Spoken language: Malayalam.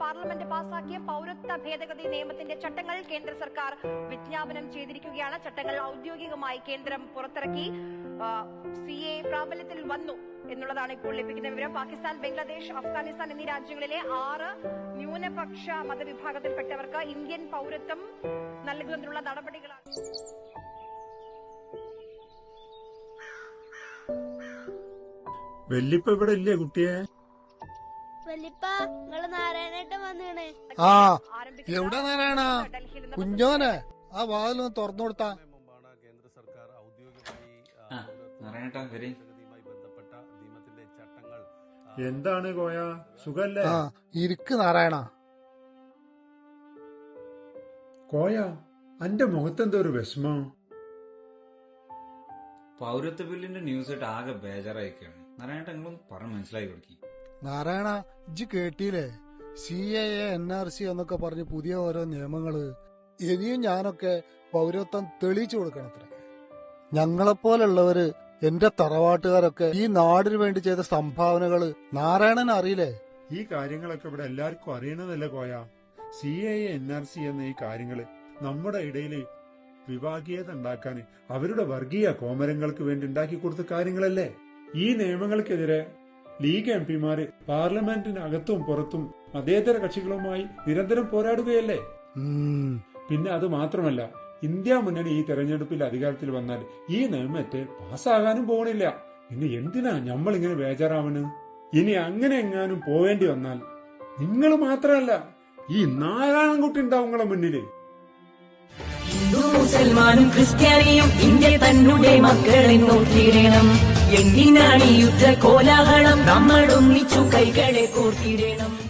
പാർലമെന്റ് പാസാക്കിയ പൗരത്വ ഭേദഗതി നിയമത്തിന്റെ ചട്ടങ്ങൾ കേന്ദ്ര സർക്കാർ വിജ്ഞാപനം ചെയ്തിരിക്കുകയാണ്. ചട്ടങ്ങൾ ഔദ്യോഗികമായി കേന്ദ്രം പുറത്തിറക്കി. സി എ പ്രാബല്യത്തിൽ വന്നു എന്നുള്ളതാണ് ഇപ്പോൾ ലഭിക്കുന്ന വിവരം. പാകിസ്ഥാൻ ബംഗ്ലാദേശ് അഫ്ഗാനിസ്ഥാൻ എന്നീ രാജ്യങ്ങളിലെ ആറ് ന്യൂനപക്ഷ മതവിഭാഗത്തിൽപ്പെട്ടവർക്ക് ഇന്ത്യൻ പൗരത്വം നൽകുന്നതിനുള്ള നടപടികളാണ്. വെല്ലിപ്പ ഇവിടെ ഇല്ലേ കുട്ടിയെ? ആ എവിടെ നാരായണ? കുഞ്ഞോനെ ആ വാതിലൊന്ന് തുറന്നു കൊടുത്താ. എന്താണ് കോയ? സുഖല്ലേ? ആ ഇരിക്ക് നാരായണ. കോയ അന്റെ മുഖത്തെന്തോ ഒരു വിഷമം. പൗരത്വ ബില്ലിന്റെ ന്യൂസ് ആയിട്ട് ആകെ ബേജാറായിക്കാണ്. നാരായണേട്ട നിങ്ങളൊന്ന് പറഞ്ഞ് മനസ്സിലാക്കി കൊടുക്കി. നാരായണ ഇജ്ജ് കേട്ടില്ലേ C A N R C എന്നൊക്കെ പറഞ്ഞ് പുതിയ ഓരോ നിയമങ്ങൾ. ഇനിയും ഞാനൊക്കെ പൗരത്വം തെളിയിച്ചു കൊടുക്കണത്രേ ഞങ്ങളെപ്പോലുള്ളവര് എന്റെ തറവാട്ടുകാരൊക്കെ ഈ നാടിന് വേണ്ടി ചെയ്ത സംഭാവനകൾ നാരായണൻ അറിയില്ലേ? ഈ കാര്യങ്ങളൊക്കെ ഇവിടെ എല്ലാവർക്കും അറിയണതല്ലേ Koya? C A N R C എന്ന ഈ കാര്യങ്ങൾ നമ്മുടെ ഇടയിൽ വിഭാഗീയത ഉണ്ടാക്കാൻ അവരുടെ വർഗീയ കോമരങ്ങൾക്ക് വേണ്ടി ഉണ്ടാക്കി കൊടുത്ത കാര്യങ്ങളല്ലേ? ഈ നിയമങ്ങൾക്കെതിരെ ലീഗ് എം പിമാര് പാർലമെന്റിനകത്തും പുറത്തും മതേതര കക്ഷികളുമായി നിരന്തരം പോരാടുകയല്ലേ? പിന്നെ അത് മാത്രമല്ല ഇന്ത്യ മുന്നണി ഈ തെരഞ്ഞെടുപ്പിൽ അധികാരത്തിൽ വന്നാൽ ഈ നിയമത്തെ പാസ്സാകാനും പോകണില്ല പിന്നെ എന്തിനാ നമ്മൾ ഇങ്ങനെ ബേജാറാവണ്? ഇനി അങ്ങനെ എങ്ങാനും പോവേണ്ടി വന്നാൽ നിങ്ങൾ മാത്രമല്ല ഈ നാരായണൻകുട്ടി ഉണ്ടാവും നിങ്ങളെ മുന്നിൽ. ഹിന്ദു മുസൽമാനും ക്രിസ്ത്യാനിയും ഇന്ത്യ തന്നെ മക്കളെ നോക്കിയിടണം. എന്തിനാണ് യുദ്ധ കോലാഹലം? നമ്മൾ ഒന്നിച്ചു കൈകളെ കോർത്തിടണം.